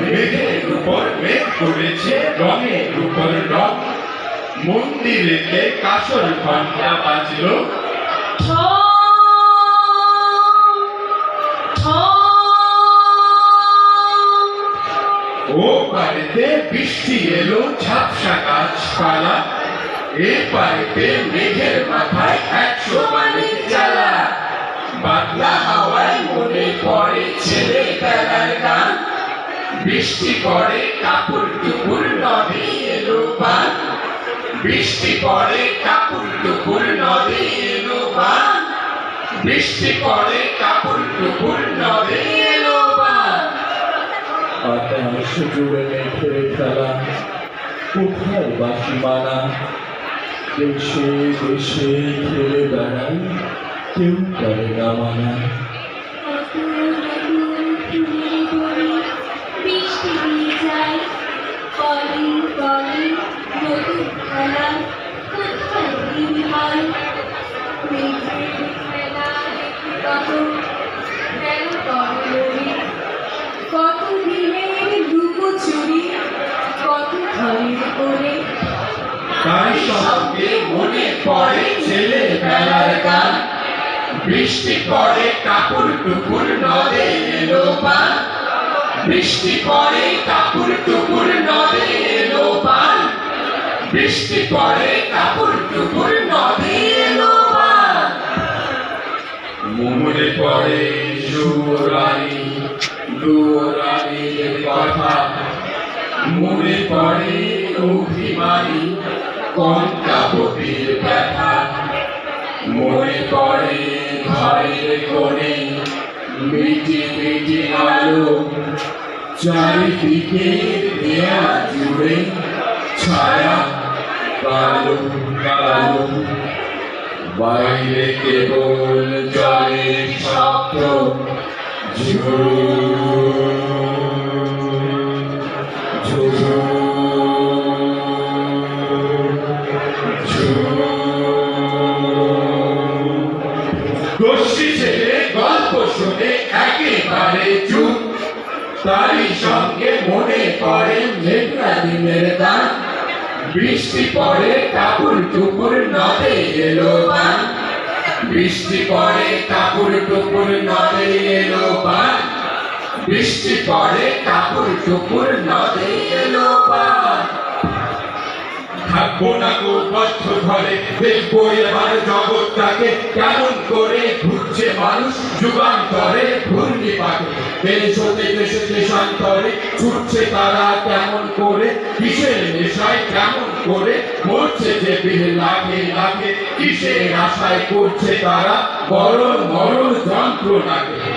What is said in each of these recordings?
মেঘের উপর মেঘ করেছে রঙের উপর রং। মন্দিরেতে কাসর ঘণ্টা বাজল? ও পাড়েতে বৃষ্টি এলো, ঝাপসা গাছপালা। এ পাড়েতে মেঘের মাথায় একশো মানিক চালা বাদলা হাওয়ায় বৃষ্টি পড়ে, কাপড় টুকুর নদী এলো পান বৃষ্টি পড়ে, কাপড় টুকুর নদী এলো পান বৃষ্টি পড়ে, কাপড় টুকুর নদী এলো জুড়ে মেঘের খেলা কোথায় বাসি মানা দেশে দেশে খেলে বেড়াই, কেউ করে না মানা বৃষ্টি দিয়ে যায় কলিং কলিং নতুন খেলা কোথায় দিন হয় মেঘের খেলা দেখে কত কেন করে লড়ি কত দিনের দুপো চুরি কত ঘরের করে তার সঙ্গে মনে পড়ে ছেলে বেলার গান। বৃষ্টি পড়ে কাপড় টুকুর নদে এলো পান। বৃষ্টি পড়ে কাপড় টুকুর নদে এলো পান। বৃষ্টি পড়ে কাপড় টুকুর নদে মনে পড়ে সুরানি দুরানির কথা মনে পড়ে অভিমানী কঙ্কাবতীর ব্যথা। মনে পড়ে ঘরের কোণে মিটি মিটি আলো, চারিদিকে দেয়া জুড়ে ছায়া, কালো কালো। বাইরে কেবল জলের শব্দ গোষ্ঠী ছেলে গল্প শুনে একেবারে চুপ। তারই সঙ্গে মনে পড়ে মেঘনা দিনের গান। বৃষ্টি পড়ে, কাপড় টুকুর নদে এলো বান। বৃষ্টি পড়ে, কাপড় টুকুর নদে এলো বান। বৃষ্টি পড়ে, কাপড় টুকুর নদে এলো বান। থাকব না গো বদ্ধ ঘরে, দেখব এবার জগৎটাকে কেমন করে মানুষ যুগান্তরে ঘূর্ণি পাকে দেশ দেশে দেশান্তরে ছুটছে তারা কেমন করে? কিসের নেশায় কেমন করে? মরছে যে বিহে লাগে লাগে কিসের আশায় করছে তারা? মরণ মরণ যন্ত্রণাকে।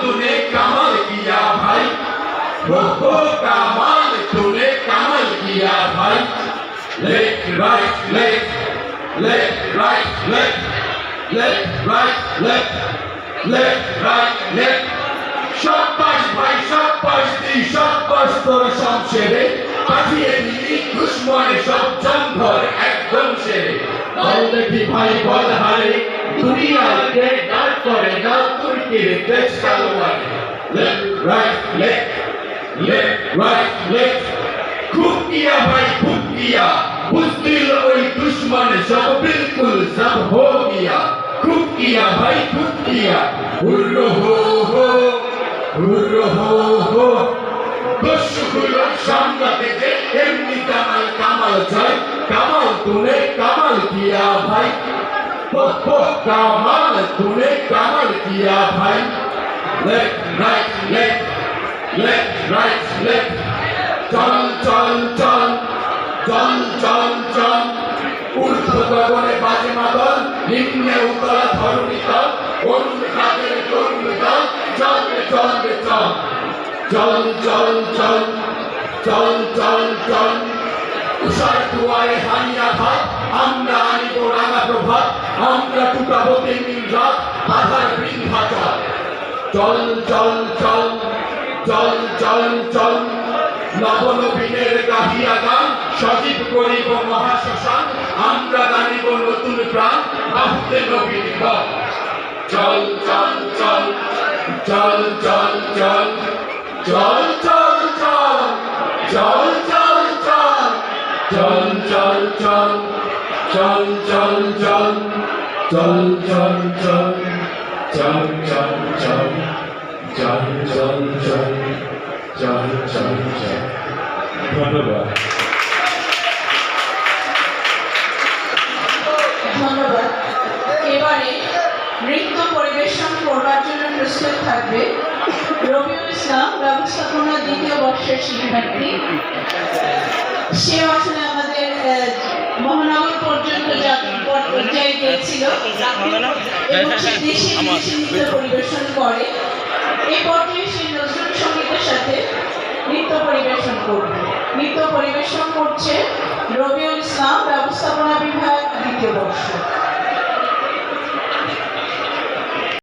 তুনে কামাল কিয়া ভাই। ও ও কামাল তুনে কামাল কিয়া ভাই। Left right left left right left left right left left right left সাব্বাস ভাই সাব্বাস দি সাব্বাস তোর সেরে পাঠিয়ে দিলি দুশ্মনে, সব জঙ্গল একদম সেরে। বল দেখি ভাই বল হারে দুনিয়াকে ডাক করে না তুর্কির দেশ কালোয়ারে left right left left right left খুব কিয়া ভাই খুব কিয়া বুঝদিল ওই দুশ্মন সব বিলকুল সব हो गया খুব কিয়া ভাই খুব কিয়া হুর্রো হো হো হুর্রো হো হো দস্যুগুলো সামলাতে যে এমনি কামাল কামাল চাই, কামাল তুলে, কামাল কিয়া ভাই। কামাল তুলে, কামাল কিয়া ভাই। Left right left left right left চল চল চল চল চল চল। ঊর্ধ্ব গগনে বাজে মাদল, নিম্নে উতলা ধরণী তল অরুণ খাতের তরুণ দল, চল চল চল চল চল চল চল চল চল উষার দুয়ারে হানিয়া ভাত আমরা আনিব রাঙা প্রভাত আমরা টুটাবো তিমির রাত, আধার বৃন্ধাচল চল চল চল চল চল চল নবনবীনের গাহিয়া গান, সজীব করিব মহাশ্মশান, আমরা দানিব নতুন প্রাণ, বাহুতে নবীন বল। চল চল চল চল চল চল চল চল চল চল চল চল চল চল চল চল চল চল চল চল চল চল চল ইসলাম দ্বিতীয় বর্ষের শিক্ষার্থী। সে আসলে আমাদের মহানগর পর্যন্ত পর্যায়ে গিয়েছিল এবং সে দেশে নৃত্য পরিবেশন করে। এই পর্যায়ে সে নজরুল সঙ্গীতের সাথে নৃত্য পরিবেশন করবে। নৃত্য পরিবেশন করছে রবিউল ইসলাম ব্যবস্থাপনা বিভাগ দ্বিতীয় বর্ষ।